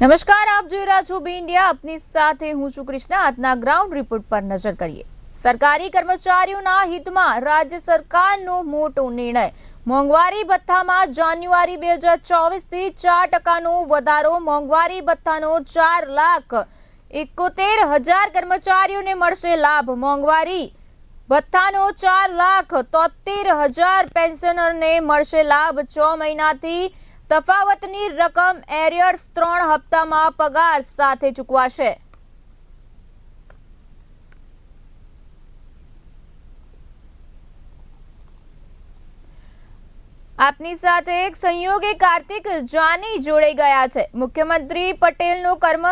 નમસ્કાર, આપ જોઈ રહ્યા છો બી ઇન્ડિયા. આપની સાથે હું છું કૃષ્ણા. આજના ગ્રાઉન્ડ રિપોર્ટ પર નજર કરીએ. સરકારી કર્મચારીઓના હિતમાં રાજ્ય સરકારનો મોટો નિર્ણય. મોંઘવારી ભથ્થામાં જાન્યુઆરી બે હજાર ચોવીસથી ચાર ટકાનો વધારો, મોંઘવારી ભથ્થાનો ચાર લાખ એકોતેર હજાર કર્મચારીઓને મળશે લાભ. મોંઘવારી ભથ્થાનો ચાર લાખ તોતેર હજાર પેન્શનરને મળશે લાભ. છ મહિનાથી તફાવતની રકમ એરિયર્સ ત્રણ હપ્તામાં પગાર સાથે ચૂકવાશે. આપની સાથે એક સંયોગે કાર્તિક જાની જોડાઈ ગયા છે. મુખ્યમંત્રી પટેલનો કર્મ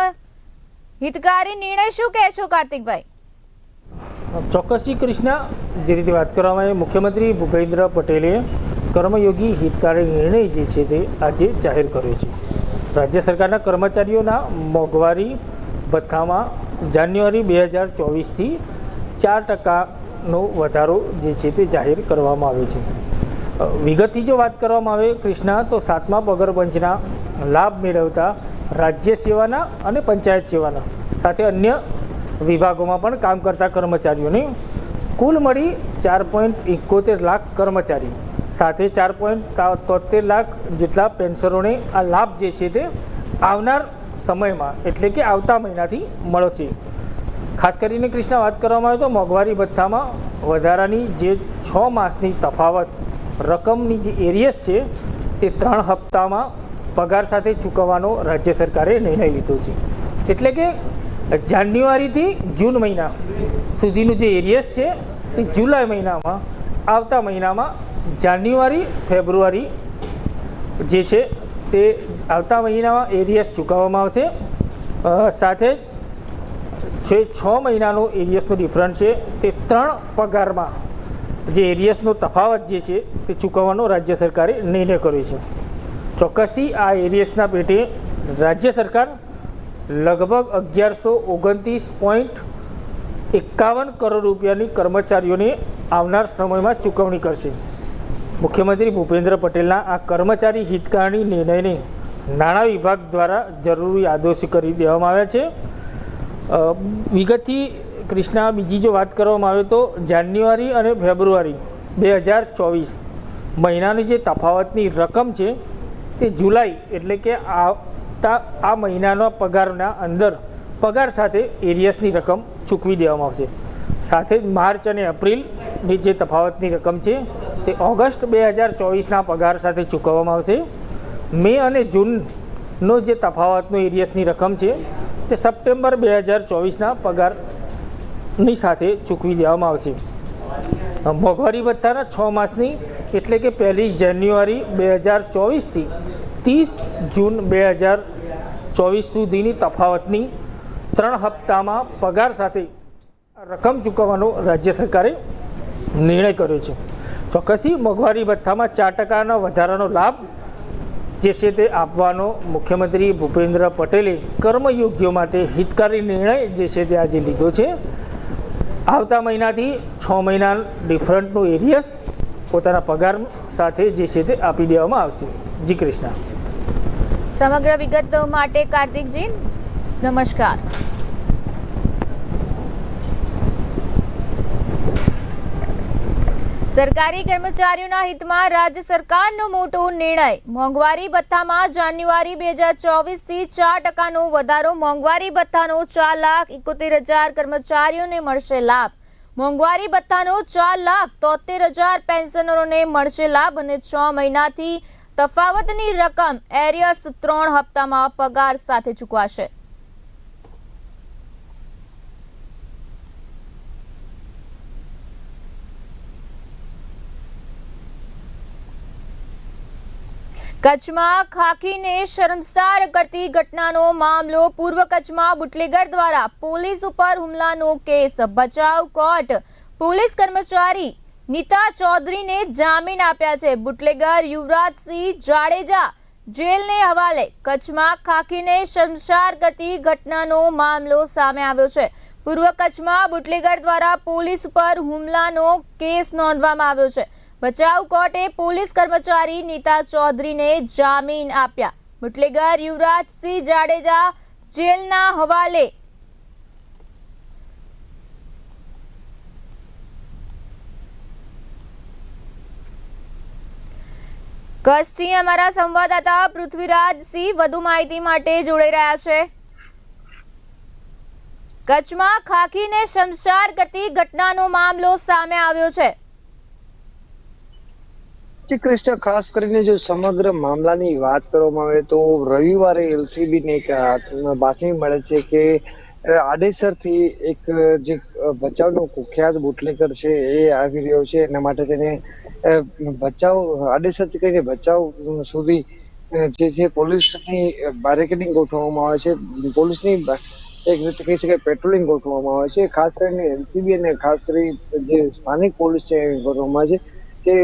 હિતકારી નિર્ણય શું કહેશો કાર્તિકભાઈ? ચોક્કસી કૃષ્ણા, જે રીતે વાત કરવામાં આવી, મુખ્યમંત્રી ભૂપેન્દ્ર પટેલે કર્મયોગી હિતકારી નિર્ણય જે છે તે આજે જાહેર કર્યો છે. રાજ્ય સરકારના કર્મચારીઓના મોંઘવારી ભથ્થામાં જાન્યુઆરી બે હજાર ચોવીસથી ચાર ટકાનો વધારો જે છે તે જાહેર કરવામાં આવ્યો છે. વિગતથી જો વાત કરવામાં આવે કૃષ્ણા, તો સાતમા પગાર પંચના લાભ મેળવતા રાજ્ય સેવાના અને પંચાયત સેવાના સાથે અન્ય વિભાગોમાં પણ કામ કરતા કર્મચારીઓને કુલ મળી ચાર પોઈન્ટ એકોતેર લાખ કર્મચારી સાથે ચાર પોઈન્ટ તોતેર લાખ જેટલા પેન્શનરોને આ લાભ જે છે તે આવનાર સમયમાં, એટલે કે આવતા મહિનાથી મળશે. ખાસ કરીને કૃષ્ણ, વાત કરવામાં આવે તો મોંઘવારી ભથ્થામાં વધારાની જે છ માસની તફાવત રકમની જે એરિયસ છે તે ત્રણ હપ્તામાં પગાર સાથે ચૂકવવાનો રાજ્ય સરકારે નિર્ણય લીધો છે. એટલે કે જાન્યુઆરીથી જૂન મહિના સુધીનું જે એરિયસ છે તે જુલાઈ મહિનામાં, આવતા મહિનામાં જાન્યુઆરી, ફેબ્રુઆરી જે છે તે આવતા મહિનામાં એરિયસ ચૂકવવામાં આવશે. સાથે જે છ મહિનાનો એરિયસનો ડિફરન્સ છે, તે ત્રણ પગારમાં જે એરિયસનો તફાવત જે છે તે ચૂકવવાનો રાજ્ય સરકારે નિર્ણય કર્યો છે. ચોક્કસથી આ એરિયસના પેટે રાજ્ય સરકાર લગભગ અગિયારસો ઓગણત્રીસ પોઈન્ટ એકાવન કરોડ રૂપિયાની કર્મચારીઓને આવનાર સમયમાં ચૂકવણી કરશે. મુખ્યમંત્રી ભૂપેન્દ્ર પટેલના આ કર્મચારી હિતકારી નિર્ણયને નાણાં વિભાગ દ્વારા જરૂરી આદેશો કરી દેવામાં આવ્યા છે. વિગતથી કૃષ્ણા, બીજી જો વાત કરવામાં આવે તો જાન્યુઆરી અને ફેબ્રુઆરી બે હજાર ચોવીસ મહિનાની જે તફાવતની રકમ છે તે જુલાઈ એટલે કે આવતા આ મહિનાના પગારના અંદર પગાર સાથે એરિયસની રકમ ચૂકવી દેવામાં આવશે. સાથે જ માર્ચ અને એપ્રિલની જે તફાવતની રકમ છે તે ઓગસ્ટ બે હજાર ચોવીસના પગાર સાથે ચૂકવવામાં આવશે. મે અને જૂનનો જે તફાવતનો એરિયસની રકમ છે, તે સપ્ટેમ્બર બે હજાર ચોવીસના પગારની સાથે ચૂકવી દેવામાં આવશે. મોંઘવારી ભથ્થાના છ માસની એટલે કે પહેલી જાન્યુઆરી બે હજાર ચોવીસથી ત્રીસ જૂન બે હજાર ચોવીસ સુધીની તફાવતની ત્રણ હપ્તામાં પગાર સાથે રકમ ચૂકવવાનો રાજ્ય સરકારે નિર્ણય કર્યો છે. ચોક્કસી મોંઘવારી ભથ્થામાં ચાર ટકાના વધારાનો લાભ જે છે તે આપવાનો મુખ્યમંત્રી ભૂપેન્દ્ર પટેલે કર્મયોગ્યો માટે હિતકારી નિર્ણય જે છે તે આજે લીધો છે. આવતા મહિનાથી છ મહિના ડિફરન્ટનું એરિયસ પોતાના પગાર સાથે જે છે તે આપી દેવામાં આવશે. જી કૃષ્ણ. સમગ્ર વિગત માટે કાર્તિકજી, નમસ્કાર. સરકારી કર્મચારીઓના હિતમાં રાજ્ય સરકારનો મોટો નિર્ણય. મોંઘવારી ભથ્થામાં જાન્યુઆરી બે હજાર ચોવીસથી ચાર ટકાનો વધારો. મોંઘવારી ભથ્થાનો ચાર લાખ એકોતેર હજાર કર્મચારીઓને મળશે લાભ. મોંઘવારી ભથ્થાનો ચાર લાખ તોતેર હજાર પેન્શનરોને મળશે લાભ અને છ મહિનાથી તફાવતની રકમ એરિયસ ત્રણ હપ્તામાં પગાર સાથે ચૂકવાશે. કચ્છમાં ખાખીને શર્મસાર કરતી ઘટનાનો મામલો પૂર્વ કચ્છમાં બુટલેગર દ્વારા પોલીસ ઉપર હુમલાનો કેસ. બચાવ કોર્ટ પોલીસ કર્મચારી નીતા ચૌધરીને જામીન આપ્યા છે. બુટલેગર યુવરાજસિંહ જાડેજા જેલને હવાલે કચ્છમાં ખાખીને શર્મસાર કરતી ઘટનાનો મામલો સામે આવ્યો છે. પૂર્વ કચ્છમાં બુટલેગર દ્વારા પોલીસ પર હુમલાનો કેસ નોંધવામાં આવ્યો છે. બચાવ કોર્ટે પોલીસ કર્મચારી નીતા ચૌધરીને જામીન આપ્યા. બુટલેગર યુવરાજસિંહ જાડેજા જેલના હવાલે. કચ્છથી અમારા સંવાદદાતા પૃથ્વીરાજસિંહ વધુ માહિતી માટે જોડાઈ રહ્યા છે. કચ્છમાં ખાખીને શમશાર કરતી ઘટનાનો મામલો સામે આવ્યો છે. શ્રી કૃષ્ણ ખાસ કરીને જો સમગ્ર મામલાની વાત કરવામાં આવે તો રવિવારે એલસીબી ને એક બાતમી મળે છે કે આડેસરથી એક જે ભચાઉનો કુખ્યાત બુટલેકર છે એ આવી રહ્યો છે. એના માટે તેને બચાવ ભચાઉ આડેસરથી કહીને ભચાઉ સુધી જે છે પોલીસની બારેકેડિંગ ગોઠવવામાં આવે છે. પોલીસની એક રીતે કહી શકાય પેટ્રોલિંગ ગોઠવવામાં આવે છે. ખાસ કરીને એલસીબી અને ખાસ કરી જે સ્થાનિક પોલીસ છે ગોઠવવામાં આવે છે. કે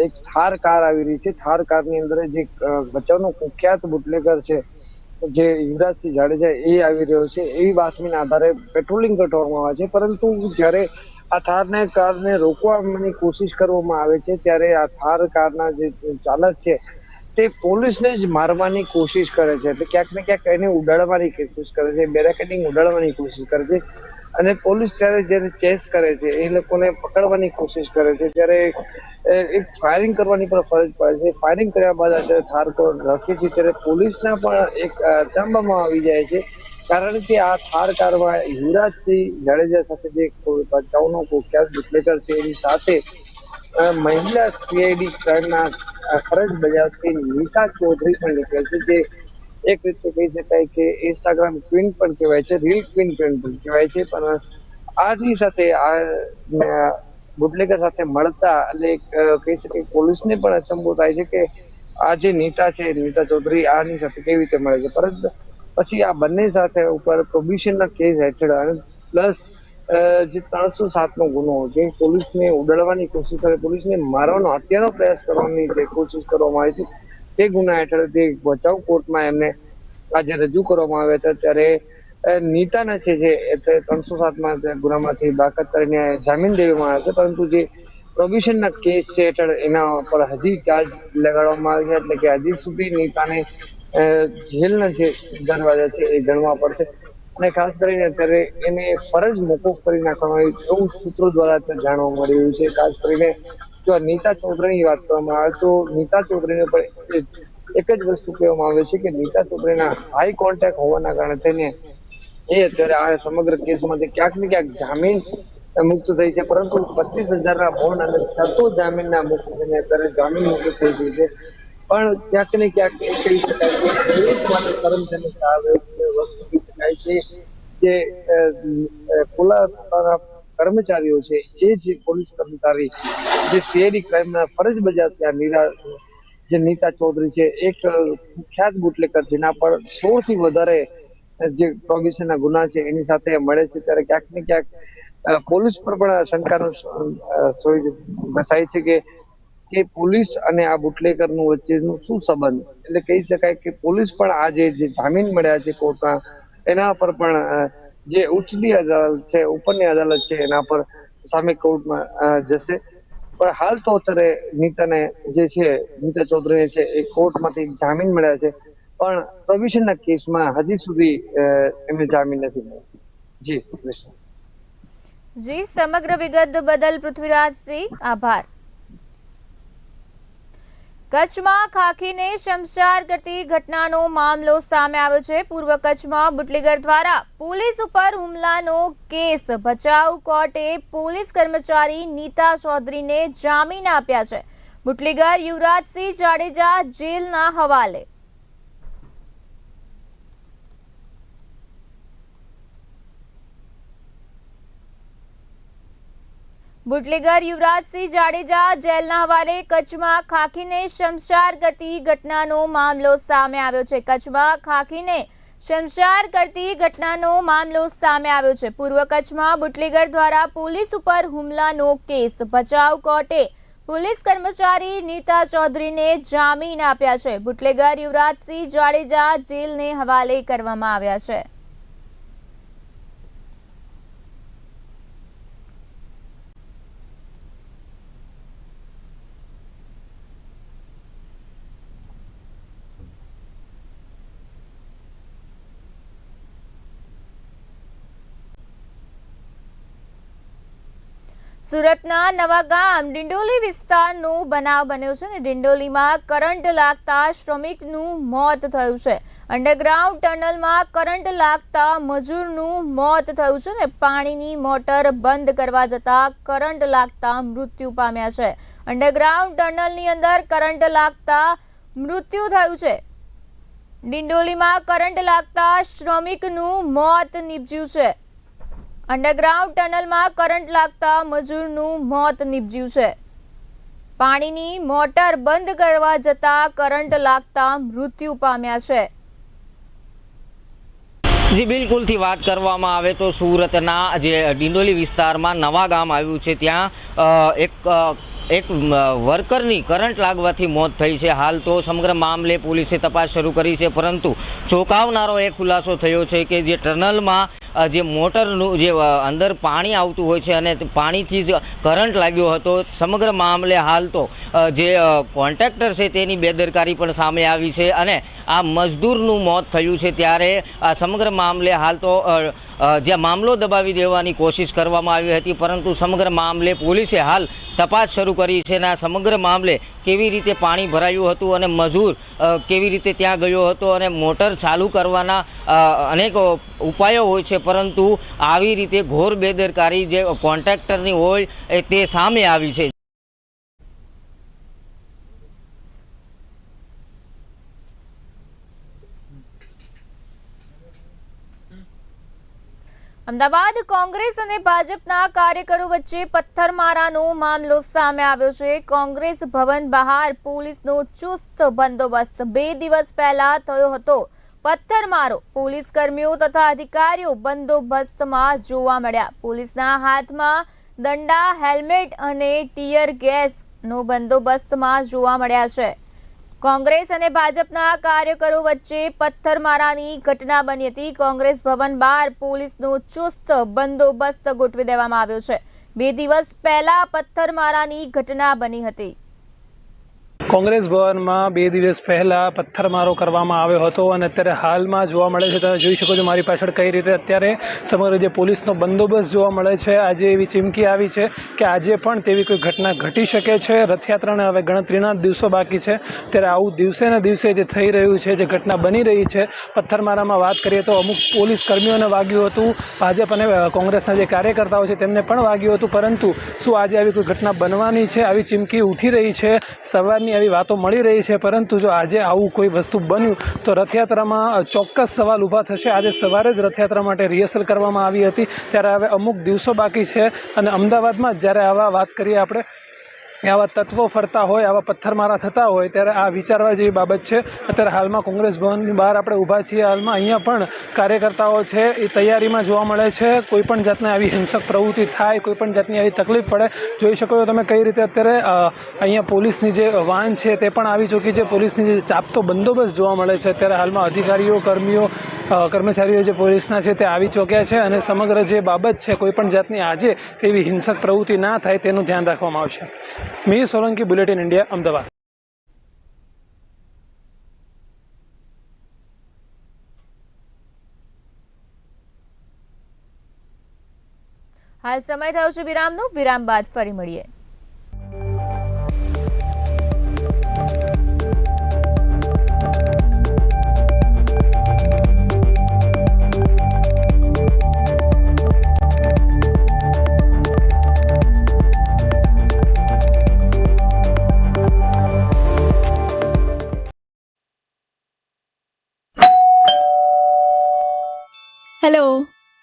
એક થાર કાર આવી રહી છે. થાર કારની અંદર જે ભચાઉનો કુખ્યાત બુટલેકર છે જે યુવરાજસિંહ જાડેજા એ આવી રહ્યો છે. એવી બાતમીના આધારે પેટ્રોલિંગ કરવામાં આવે છે. પરંતુ જ્યારે આ થારને કારને રોકવાની કોશિશ કરવામાં આવે છે ત્યારે આ થાર કારના જે ચાલક છે તે પોલીસને જ મારવાની કોશિશ કરે છે. એટલે ક્યાંક ને ક્યાંક એને ઉડાડવાની કોશિશ કરે છે બેરેકેડિંગ ઉડાડવાની કોશિશ કરે છે. અને પોલીસ ત્યારે જ્યારે ચેસ કરે છે એ લોકોને પકડવાની કોશિશ કરે છે. ત્યારે અ, એક ફાયરિંગ કરવાની પણ ફરજ પડે છે. ફાયરિંગ કર્યા બાદ થાર કોણ રાખે છે. ત્યારે પોલીસના પણ એક ચાંબામાં આવી જાય છે. કારણ કે આ થાર કારમાં યુવરાજસિંહ જાડેજા સાથે જે બચાવનો કુખ્યાત બુટલેકર છે એની સાથે મહિલા સીઆઈડી ક્રાઇમના ફરજ બજાવતી નીતા ચૌધરી પણ નીકળે છે, જે એક રીતે કહી શકાય કે ઇન્સ્ટાગ્રામ ક્વીન પણ કહેવાય છે રીલ ક્વીન પણ કહેવાય છે. પણ આની સાથે આ બુટલેકર સાથે મળતા એટલે કહી શકાય પોલીસને પણ અસંભવ થાય છે કે આ જે નેતા છે, નીતા ચૌધરી, આની સાથે કેવી રીતે મળે છે? પરંતુ પછી આ બંને સાથે ઉપર પ્રોબિશનના કેસ હેઠળ અને પ્લસ જે ત્રણસો સાતનો ગુનો જે પોલીસને ઉડાડવાની કોશિશ કરે, પોલીસને મારવાનો હત્યાનો પ્રયાસ કરવાની જે કોશિશ કરવામાં આવી છે તે ગુના હેઠળ જે બચાવ કોર્ટમાં એમને આજે રજૂ કરવામાં આવ્યા હતા. ત્યારે નીતાના છે જે ત્રણસો સાતમાં ગુનામાંથી બાકાત કરીને જામીન દેવામાં આવ્યા છે, પરંતુ જે પ્રોબિશનના કેસ છે હેઠળ એના પર હજી ચાર્જ લગાડવામાં આવ્યા એટલે કે હજી સુધી નીતાને જેલના જે દરવાજા છે એ ગણવા પડશે. અને ખાસ કરીને અત્યારે એને ફરજ મોકૂફ કરી નાખવામાં આવી એવું સૂત્રો દ્વારા અત્યારે જાણવા મળી રહ્યું છે. ખાસ કરીને જો નીતા ચૌધરીની વાત કરવામાં આવે તો નીતા ચૌધરીને પણ એક જ વસ્તુ કહેવામાં આવે છે કે નીતા ચૌધરીના હાઈ કોન્ટેક્ટ હોવાના કારણે થઈને એ અત્યારે આ સમગ્ર કેસમાંથી ક્યાંક ને ક્યાંક જામીન મુક્ત થઈ છે પરંતુ પચીસ હજારના બોન્ડ અને શરતો જામીનના મુક્ત થઈને અત્યારે જામીન મુક્ત થઈ ગઈ છે. પણ ક્યાંક ને ક્યાંક એ કહી શકાય છે પોલીસ માટે આ વસ્તુ કહી શકાય છે જે અ, કર્મચારીઓ છે એ જ પોલીસ કર્મચારી જે સીઆઈડી ક્રાઇમના ફરજ બજાવતા નીરા જે નીતા ચૌધરી છે એક અ, કુખ્યાત બુટલેકર જેના પર સૌથી વધારે જે પ્રોબિશનના ગુના છે એની સાથે મળે છે ત્યારે ક્યાંક ને ક્યાંક પોલીસ પર પણ શંકાનો અ, સોય બસાય છે કે કે પોલીસ અને આ બુટલેકરનું વચ્ચેનું શું સંબંધ? એટલે કહી શકાય કે પોલીસ પણ આજે જે જામીન મળ્યા છે કોર્ટના એના પર પણ જે ઉચ્ચની અદાલત છે ઉપરની અદાલત છે એના પર સામે કોર્ટમાં જશે. પણ હાલ તો અત્યારે નીતાને જે છે નીતા ચૌધરીને છે એ કોર્ટમાંથી જામીન મળ્યા છે. પણ પ્રોવિશનના કેસમાં હજી સુધી એમને જામીન નથી જી જી, સમગ્ર વિગત બદલ પૃથ્વીરાજસિંહ આભાર. કચ્છમાં ખાખીને શમશાર કરતી ઘટનાનો મામલો સામે આવ્યો છે. પૂર્વ કચ્છમાં બુટલીગર દ્વારા પોલીસ ઉપર હુમલાનો કેસ ભચાઉ કોર્ટે પોલીસ કર્મચારી નીતા ચૌધરીને જામીન આપ્યા છે. બુટલીગર યુવરાજસિંહ જાડેજા જેલના હવાલે. બુટલેગર યુવરાજસિંહ જાડેજા જેલના હવાલે કચ્છમાં ખાખીને શમશાર કરતી ઘટનાનો મામલો સામે આવ્યો છે. કચ્છમાં ખાખીને શમશાર કરતી ઘટનાનો મામલો સામે આવ્યો છે. પૂર્વ કચ્છમાં બુટલેગર દ્વારા પોલીસ ઉપર હુમલાનો કેસ. ભચાઉ કોર્ટે પોલીસ કર્મચારી નીતા ચૌધરીને જામીન આપ્યા છે. બુટલેગર યુવરાજસિંહ જાડેજા જેલને હવાલે કરવામાં આવ્યા છે. સુરતના નવા ગામ ડિંડોલી વિસ્તારનો બનાવ બન્યો છે ને ડિંડોલીમાં કરંટ લાગતા શ્રમિકનું મોત થયું છે. અંડરગ્રાઉન્ડ ટનલમાં કરંટ લાગતા મજૂરનું મોત થયું છે ને પાણીની મોટર બંધ કરવા જતા કરંટ લાગતા મૃત્યુ પામ્યા છે. અંડરગ્રાઉન્ડ ટનલની અંદર કરંટ લાગતા મૃત્યુ થયું છે. ડિંડોલીમાં કરંટ લાગતા શ્રમિકનું મોત નીપજ્યું છે. અંડરગ્રાઉન્ડ ટનલમાં કરંટ લાગતા મજૂરનું મોત નીપજ્યું છે. પાણીની મોટર બંધ કરવા જતા કરંટ લાગતા મૃત્યુ પામ્યા છે. જી, બિલકુલથી વાત કરવામાં આવે તો સુરતના જે ડિંડોલી વિસ્તારમાં નવા ગામ આવ્યું છે, ત્યાં એક એક વર્કરની કરંટ લાગવાથી મોત થઈ છે. હાલ તો સમગ્ર મામલે પોલીસે તપાસ શરૂ કરી છે, પરંતુ ચોંકાવનારો એ ખુલાસો થયો છે કે જે ટનલમાં જે મોટરનું જે અંદર પાણી આવતું હોય છે અને પાણીથી જ કરંટ લાગ્યો હતો, સમગ્ર મામલે હાલ તો જે કોન્ટ્રાક્ટર છે તેની બેદરકારી પણ સામે આવી છે અને આ મજદૂરનું મોત થયું છે ત્યારે, આ સમગ્ર મામલે હાલ તો જ્યાં મામલો દબાવી દેવાની કોશિશ કરવામાં આવી હતી, પરંતુ સમગ્ર મામલે પોલીસે હાલ તપાસ શરૂ કરી છે અને આ સમગ્ર મામલે કેવી રીતે પાણી ભરાયું હતું અને મજૂર કેવી રીતે ત્યાં ગયો હતો અને મોટર ચાલુ કરવાના અનેક ઉપાયો હોય છે, પરંતુ આવી રીતે ઘોર બેદરકારી જે કોન્ટ્રાક્ટરની હોય તે સામે આવી છે. અમદાવાદ કોંગ્રેસ અને ભાજપના કાર્યકરો વચ્ચે પથ્થરમારાનો મામલો સામે આવ્યો છે. કોંગ્રેસ ભવન બહાર પોલીસનો ચુસ્ત બંદોબસ્ત. બે દિવસ પહેલા થયો હતો પથ્થરમારો. પોલીસ કર્મીઓ તથા અધિકારીઓ બંદોબસ્તમાં જોવા મળ્યા. પોલીસના હાથમાં દંડા, હેલ્મેટ અને ટીયર ગેસનો બંદોબસ્તમાં જોવા મળ્યા છે. કોંગ્રેસ અને ભાજપના કાર્યકરો વચ્ચે પથ્થરમારાની ઘટના બની હતી. કોંગ્રેસ ભવન બહાર પોલીસનો ચુસ્ત બંદોબસ્ત ગોઠવી દેવામાં આવ્યો છે. બે દિવસ પહેલા પથ્થરમારાની ઘટના બની હતી. કોંગ્રેસ ભવનમાં બે દિવસ પહેલાં પથ્થરમારો કરવામાં આવ્યો હતો અને અત્યારે હાલમાં જોવા મળે છે. તમે જોઈ શકો છો મારી પાછળ કઈ રીતે અત્યારે સમગ્ર જે પોલીસનો બંદોબસ્ત જોવા મળે છે. આજે એવી ચીમકી આવી છે કે આજે પણ તેવી કોઈ ઘટના ઘટી શકે છે. રથયાત્રાને હવે ગણતરીના દિવસો બાકી છે. ત્યારે આવું દિવસે ને દિવસે જે થઈ રહ્યું છે, જે ઘટના બની રહી છે, પથ્થરમારામાં વાત કરીએ તો અમુક પોલીસ કર્મીઓને વાગ્યું હતું. ભાજપ અને કોંગ્રેસના જે કાર્યકર્તાઓ છે તેમને પણ વાગ્યું હતું. પરંતુ શું આજે આવી કોઈ ઘટના બનવાની છે? આવી ચીમકી ઉઠી રહી છે. સવારની આવી વાતો મળી રહી છે, પરંતુ જો આજે આવું કોઈ વસ્તુ બન્યું, તો રથયાત્રામાં ચોક્કસ સવાલ ઊભા થશે. આજે સવારે જ રથયાત્રા માટે રિહર્સલ કરવામાં આવી હતી. ત્યારે હવે અમુક દિવસો બાકી છે અને અમદાવાદમાં જ્યારે આવા વાત કરીએ આપણે આવા તત્વો ફરતા હોય, આવા પથ્થરમારા થતા હોય, ત્યારે આ વિચારવા જેવી બાબત છે. અત્યારે હાલમાં કોંગ્રેસ ભવનની બહાર આપણે ઊભા છીએ. હાલમાં અહીંયા પણ કાર્યકર્તાઓ છે. એ તૈયારીમાં જોવા મળે છે. કોઈ પણ જાતની આવી હિંસક પ્રવૃત્તિ થાય, કોઈ પણ જાતની આવી તકલીફ પડે, જોઈ શકો છો તમે કઈ રીતે અત્યારે અહીંયા પોલીસની જે વાન છે તે પણ આવી ચૂકી છે. પોલીસની જે ચાપતો બંદોબસ્ત જોવા મળે છે. અત્યારે હાલમાં અધિકારીઓ, કર્મીઓ કર્મચારીઓ જે પોલીસના છે તે આવી ચૂક્યા છે અને સમગ્ર જે બાબત છે કોઈપણ જાતની આજે તેવી હિંસક પ્રવૃત્તિ ના થાય તેનું ધ્યાન રાખવામાં આવશે. મી સોલંકી બુલેટિન ઇન્ડિયા અમદાવાદ હાલ સમય થયો છે વિરામનો. વિરામ બાદ ફરી મળીએ.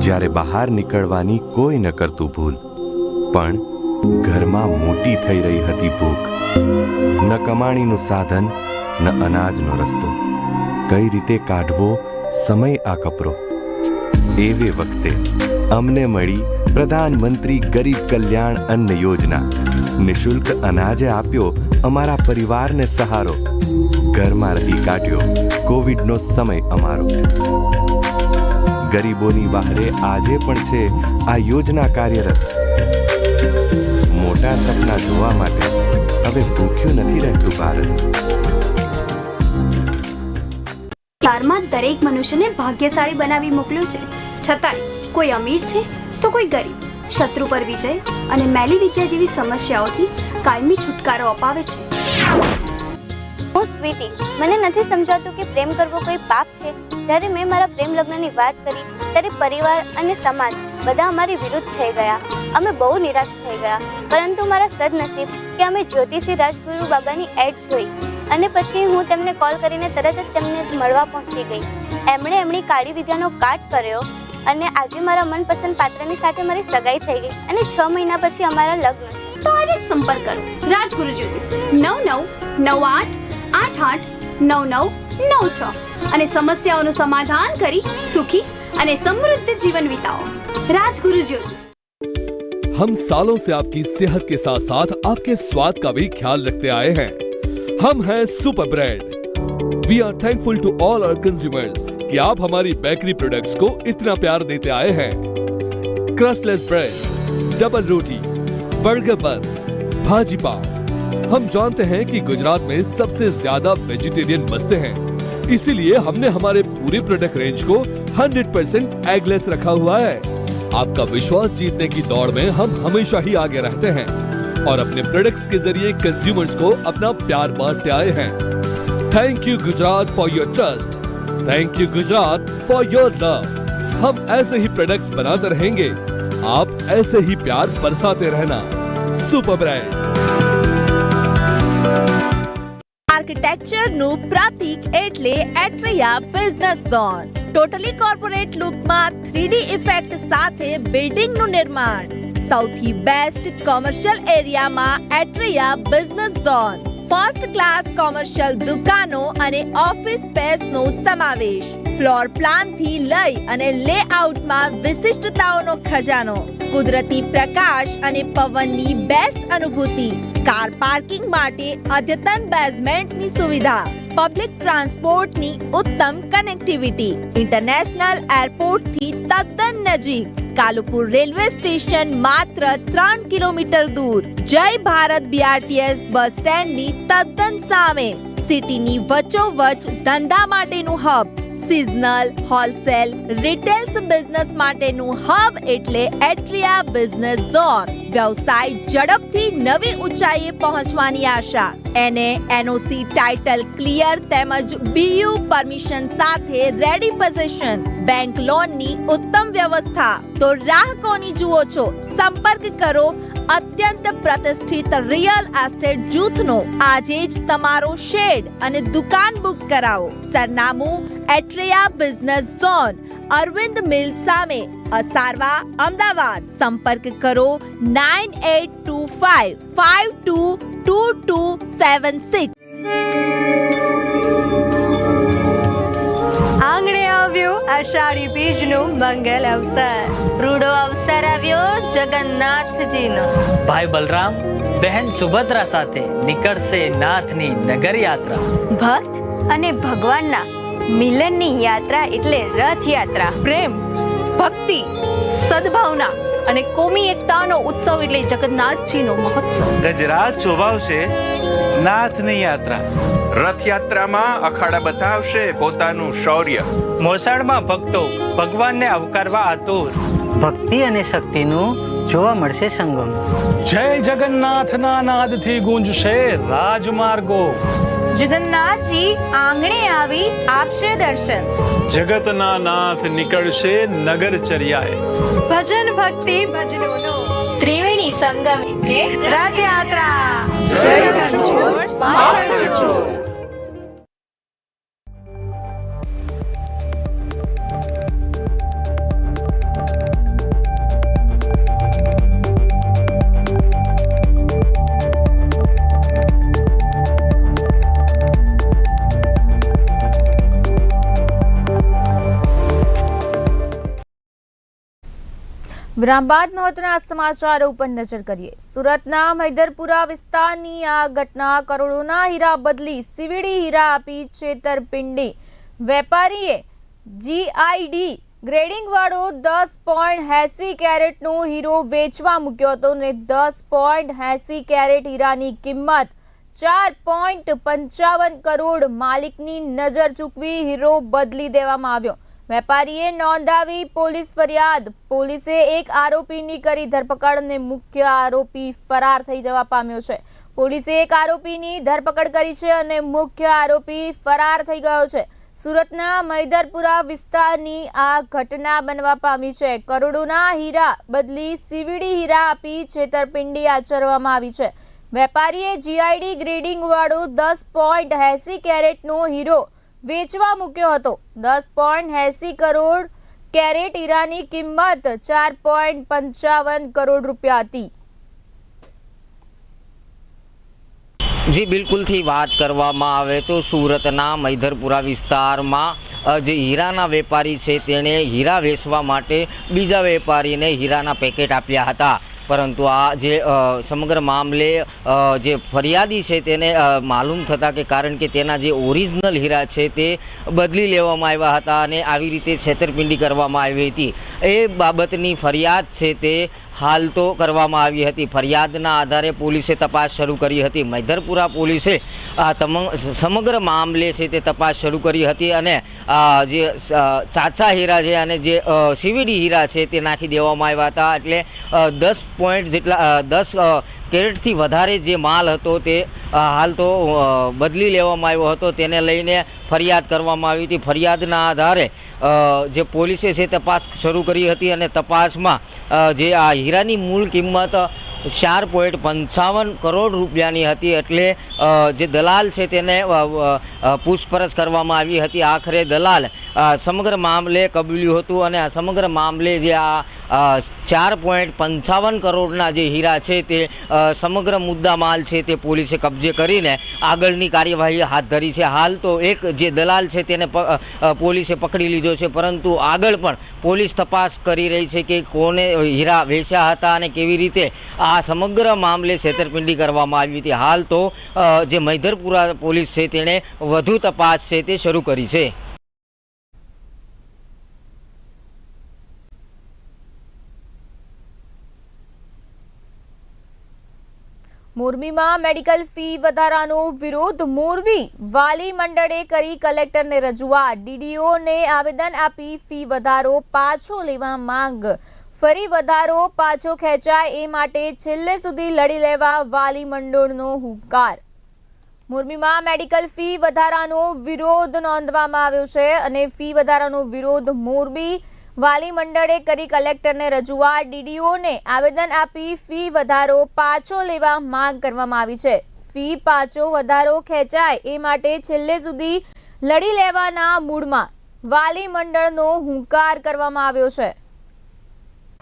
જ્યારે બહાર નીકળવાની કોઈ ન કરતું ભૂલ. પણ ઘરમાં મોટી થઈ રહી હતી ભૂખ. ન કમાણીનું સાધન, ન અનાજનો રસ્તો. કઈ રીતે કાઢવો, સમય આ કપરો. એવે વખતે અમને મળી પ્રધાનમંત્રી ગરીબ કલ્યાણ અન્ન યોજના. નિશુલ્ક અનાજે આપ્યો, અમારા પરિવારને સહારો. ઘરમાં રહી કાઢ્યો, કોવિડનો સમય અમારો. ગરીબોની વહારે આજે પણ છે આ યોજના કાર્યરત. મોટા સપના જોવા માટે હવે ભૂખ્યું નથી રહેતું ભારત. યારમાં દરેક મનુષ્યને ભાગ્યશાળી બનાવી મોકલ્યું છે. છતાંય કોઈ અમીર છે તો કોઈ ગરીબ. શત્રુ પર વિજય અને મેલી વિદ્યા જેવી સમસ્યાઓથી કાયમી છુટકારો અપાવે છે. ઓ સ્વીટી. મને નથી સમજાતું કે પ્રેમ કરવો કોઈ પાપ છે. જ્યારે મેં મારા પ્રેમ લગ્નની વાત કરી, ત્યારે પરિવાર અને સમાજ બધા અમારી વિરુદ્ધ થઈ ગયા. અમે બહુ નિરાશ થઈ ગયા. પરંતુ મારા સદનસીબ કે અમે જ્યોતિષી રાજગુરુ બાબાની એડ જોઈ અને પછી હું તેમને કોલ કરીને તરત જ તેમને મળવા પહોંચી ગઈ. એમણે એમની કાળી વિદ્યાનો કાટ કર્યો અને આજે મારા મનપસંદ પાત્રની સાથે મારી સગાઈ થઈ ગઈ અને છ મહિના પછી અમારા લગ્ન. તો આજે જ સંપર્ક કરો. રાજગુરુ જ્યોતિષ નવ નવ નવ આઠ આઠ આઠ નવ નવ નવ છ અને સમસ્યાઓનું સમાધાન કરી સુખી અને સમૃદ્ધ જીવન વિતાઓ રાજગુરુ જ્યોતિષ हम सालों से आपकी सेहत के साथ साथ आपके स्वाद का भी ख्याल रखते आए हैं हम हैं super brand we are thankful to all our consumers कि आप हमारी बेकरी प्रोडक्ट्स को इतना प्यार देते आए हैं क्रस्टलेस ब्रेड डबल रोटी बर्गर बन भाजी पाव हम जानते हैं कि गुजरात में सबसे ज्यादा वेजिटेरियन बसते हैं इसीलिए हमने हमारे पूरे प्रोडक्ट रेंज को 100% एगलेस रखा हुआ है। आपका विश्वास जीतने की दौड़ में हम हमेशा ही आगे रहते हैं और अपने प्रोडक्ट्स के ज़रिए कंज्यूमर्स को अपना प्यार बांटते आए हैं। Thank you Gujarat for your trust thank you Gujarat for your love हम ऐसे ही प्रोडक्ट्स बनाते रहेंगे। आप ऐसे ही प्यार बरसाते रहना। सुपर ब्रांड આર્કિટેક્ચરનું પ્રતીક એટલે Atria business zone. Totally corporate લુકમાં three D effect સાથે બિલ્ડિંગનું નિર્માણ. સૌથી બેસ્ટ કોમર્શિયલ એરિયામાં Atria business zone. First class commercial દુકાનો અને ઓફિસ સ્પેસનો સમાવેશ. ફ્લોર પ્લાનથી લઈ અને લેઆઉટમાં વિશિષ્ટતાઓનો ખજાનો, કુદરતી પ્રકાશ અને પવનની બેસ્ટ અનુભૂતિ, કાર પાર્કિંગ માટે અદ્યતન બેઝમેન્ટની સુવિધા પબ્લિક ટ્રાન્સપોર્ટની ઉત્તમ કનેક્ટિવિટી ઇન્ટરનેશનલ એરપોર્ટથી તદ્દન નજીક, કાલુપુર રેલવે સ્ટેશન માત્ર ત્રણ કિલોમીટર દૂર, જય ભારત બીઆરટીએસ બસ સ્ટેન્ડની તદ્દન સામે સિટીની વચ્ચોવચ ધંધા માટેનું hub seasonal wholesale retails business માટેનું હબ એટલે એટ્રિયા બિઝનેસ ઝોન વ્યવસાય ઝડપથી નવી ઊંચાઈએ પહોંચવાની આશા. એને એનઓસી ટાઇટલ ક્લિયર તેમજ બીયુ પરમિશન સાથે રેડી પોઝિશન બેંક લોનની ઉત્તમ વ્યવસ્થા. તો રાહ કોની જુઓ છો. સંપર્ક કરો અત્યંત પ્રતિષ્ઠિત રિયલ એસ્ટેટ જૂથનો. આજે જ તમારો શેડ અને દુકાન બુક કરાવો. સરનામું Atria business zone, Arvind mill સામે, અસારવા, અમદાવાદ. સંપર્ક કરો nine eight two five five two two two seven six. આંગણે આવ્યું આષાઢી બીજનું મંગલ અવસર. રૂડો અવસર આવ્યો જગન્નાથજીનો. ભાઈ બલરામ બહેન સુભદ્રા સાથે નીકળશે નાથની નગર યાત્રા ભક્ત અને ભગવાનના મિલનની યાત્રા એટલે રથયાત્રા. પ્રેમ ભક્તિ સદભાવના અને કોમી એકતાનો ઉત્સવ એટલે જગન્નાથજીનો મહોત્સવ. ગજરાત શોભાવશે નાથની યાત્રા. રથયાત્રામાં અખાડા બતાવશે પોતાનું શૌર્ય. મોસાળમાં ભક્તો ભગવાનને આવકારવા આતુર. ભક્તિ અને શક્તિનું જોવા મળશે સંગમ. જય જગન્નાથના નાદથી ગુંજશે રાજમાર્ગો. જગન્નાથજી આંગણે આવી આપશે દર્શન. જગતના નાથ નીકળશે નગરચર્યાએ. ભજન ભક્તિ ભજનોનો. ત્રિવેણી સંગમ એટલે રથયાત્રા જય રણછોડ મહારાજ રણછોડ. વિરામ બાદ મહત્વના સમાચારો ઉપર નજર કરીએ સુરતના મૈદરપુરા વિસ્તારની આ ઘટના કરોડોના હીરા બદલી સીવીડી હીરા આપી છેતરપિંડી વેપારીએ જીઆઈડી ગ્રેડિંગ વાળો દસ પોઈન્ટ એસી કેરેટનો હીરો વેચવા મૂક્યો હતો ને દસ પોઈન્ટ એસી કેરેટ હીરાની કિંમત ચાર પોઈન્ટ પંચાવન કરોડ માલિકની નજર ચૂકવી હીરો બદલી દેવામાં આવ્યો વેપારીએ નોંધાવી પોલીસ ફરિયાદ. પોલીસે એક આરોપીની કરી ધરપકડ અને મુખ્ય આરોપી ફરાર થઈ જવા પામ્યો છે. પોલીસે એક આરોપીની ધરપકડ કરી છે અને મુખ્ય આરોપી ફરાર થઈ ગયો છે. સુરતના મૈદરપુરા વિસ્તારની આ ઘટના બનવા પામી છે. કરોડોના હીરા બદલી સીવીડી હીરા આપી છેતરપિંડી આચરવામાં આવી છે. વેપારીએ જીઆઈડી ગ્રેડિંગ વાળો દસ પોઈન્ટ એસી કેરેટનો હીરો વેચવા મૂક્યો હતો. દસ પોઈન્ટ એસી કરોડ કેરેટ હીરાની કિંમત ચાર પોઈન્ટ પંચાવન કરોડ રૂપિયા હતી. જી, બિલકુલથી વાત કરવામાં આવે તો સુરતના મૈધરપુરા વિસ્તારમાં જે હીરાના વેપારી છે, તેણે હીરા વેચવા માટે બીજા વેપારીને હીરાના પેકેટ આપ્યા હતા. પરંતુ આ જે સમગ્ર મામલે જે ફરિયાદી છે તેને માલુમ થતા કે કારણ કે તેના જે ઓરિજિનલ હીરા છે તે બદલી લેવામાં આવ્યા હતા અને આવી રીતે છેતરપિંડી કરવામાં આવી હતી. એ બાબતની ફરિયાદ છે તે હાલ તો કરવામાં આવી હતી. ફરિયાદના આધારે પોલીસે તપાસ શરૂ કરી હતી. મૈધરપુરા પોલીસે આ સમગ્ર મામલે છે તે તપાસ શરૂ કરી હતી અને જે ચાચા હીરા છે અને જે સીવીડી હીરા છે તે નાખી દેવામાં આવ્યા હતા. એટલે દસ પોઈન્ટ જેટલા દસ કેરેટથી વધારે જે માલ હતો તે હાલ તો બદલી લેવામાં આવ્યો હતો. તેને લઈને ફરિયાદ કરવામાં આવી હતી. ફરિયાદના આધારે જે પોલીસે છે તપાસ શરૂ કરી હતી અને તપાસમાં જે આ હીરાની મૂળ કિંમત ચાર પોઈન્ટ પંચાવન કરોડ રૂપિયાની હતી એટલે જે દલાલ છે તેને પૂછપરછ કરવામાં આવી હતી. આખરે દલાલ સમગ્ર મામલે કબૂલ્યું હતું અને આ સમગ્ર મામલે જે આ ચાર પોઈન્ટ પંચાવન કરોડના જે હીરા છે તે સમગ્ર મુદ્દા માલ છે તે પોલીસે કબજે કરીને આગળની કાર્યવાહી હાથ ધરી છે. હાલ તો એક જે દલાલ છે તેને પોલીસે પકડી લીધો છે, પરંતુ આગળ પણ પોલીસ તપાસ કરી રહી છે કે કોને હીરા વેચ્યા હતા અને કેવી રીતે આ સમગ્ર મામલે છેતરપિંડી કરવામાં આવી હતી. હાલ તો જે મૈધરપુરા પોલીસ છે તેણે વધુ તપાસ છે તે શરૂ કરી છે. મોરબીમાં મેડિકલ ફી વધારાનો વિરોધ મોરબી વાલી મંડળે કરી કલેક્ટરને રજૂઆત. ડીડીઓને આવેદન આપી ફી વધારો પાછો લેવા માંગ. ફરી વધારો પાછો ખેંચાય એ માટે છેલ્લે સુધી લડી લેવા વાલી મંડળનો હુંકાર. મોરબીમાં મેડિકલ ફી વધારાનો વિરોધ નોંધવામાં આવ્યો છે અને ફી વધારાનો વિરોધ મોરબી વાલી મંડળે કરી કલેક્ટરને રજૂઆત, ડીડીઓને આવેદન આપી, ફી વધારો પાછો લેવા માંગ કરવામાં આવી છે. ફી પાછો વધારો ખેંચાય એ માટે છેલ્લે સુધી લડી લેવાના મૂડમાં વાલી મંડળનો હુંકાર કરવામાં આવ્યો છે.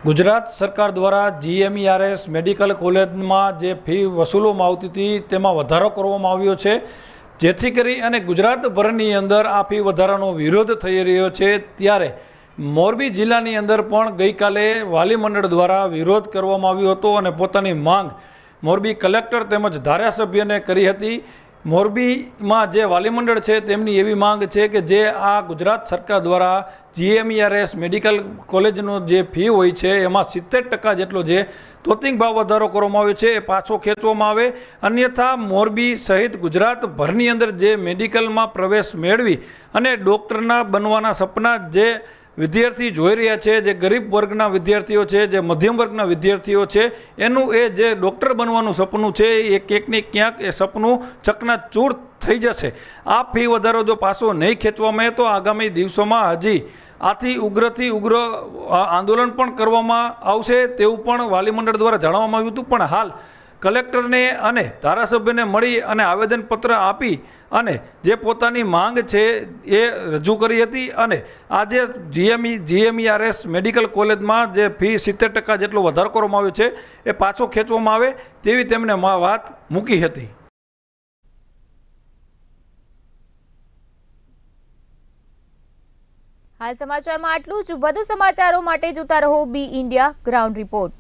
ગુજરાત સરકાર દ્વારા જીએમઈઆરએસ મેડિકલ કોલેજમાં જે ફી વસૂલવામાં આવતી હતી, તેમાં વધારો કરવામાં આવ્યો છે. જેથી કરી અને ગુજરાતભરની અંદર આ ફી વધારાનો વિરોધ થઈ રહ્યો છે. ત્યારે મોરબી જિલ્લાની અંદર પણ ગઈકાલે વાલી મંડળ દ્વારા વિરોધ કરવામાં આવ્યો હતો અને પોતાની માંગ મોરબી કલેક્ટર તેમજ ધારાસભ્યને કરી હતી. મોરબીમાં જે વાલી મંડળ છે તેમની એવી માંગ છે કે જે આ ગુજરાત સરકાર દ્વારા જીએમઈઆરએસ મેડિકલ કોલેજનો જે ફી હોય છે એમાં સિત્તેર ટકા જેટલો જે તોતિંગ ભાવ વધારો કરવામાં આવ્યો છે એ પાછો ખેંચવામાં આવે. અન્યથા મોરબી સહિત ગુજરાતભરની અંદર જે મેડિકલમાં પ્રવેશ મેળવી અને ડૉક્ટરના બનવાના સપના જે વિદ્યાર્થી જોઈ રહ્યા છે, જે ગરીબ વર્ગના વિદ્યાર્થીઓ છે, જે મધ્યમ વર્ગના વિદ્યાર્થીઓ છે, એનું એ જે ડૉક્ટર બનવાનું સપનું છે, એ ક્યાંક ક્યાંક એ સપનું ચકનાચૂર થઈ જશે. આ ફી વધારો જો પાછો નહીં ખેંચવામાં આવે તો આગામી દિવસોમાં હજી આથી ઉગ્રથી ઉગ્ર આંદોલન પણ કરવામાં આવશે તેવું પણ વાલી મંડળ દ્વારા જણાવવામાં આવ્યું હતું. પણ હાલ કલેક્ટરને અને ધારાસભ્યને મળી અને આવેદનપત્ર આપી અને જે પોતાની માંગ છે એ રજૂ કરી હતી અને આજે જીએમઈ, જીએમઈઆરએસ મેડિકલ કોલેજમાં જે ફી સિત્તેર ટકા જેટલો વધારો કરવામાં આવ્યો છે, એ પાછો ખેંચવામાં આવે તેવી તેમણે વાત મૂકી હતી. હાલ સમાચારમાં આટલું જ. વધુ સમાચારો માટે જોતા રહો બી ઇન્ડિયા ગ્રાઉન્ડ રિપોર્ટ.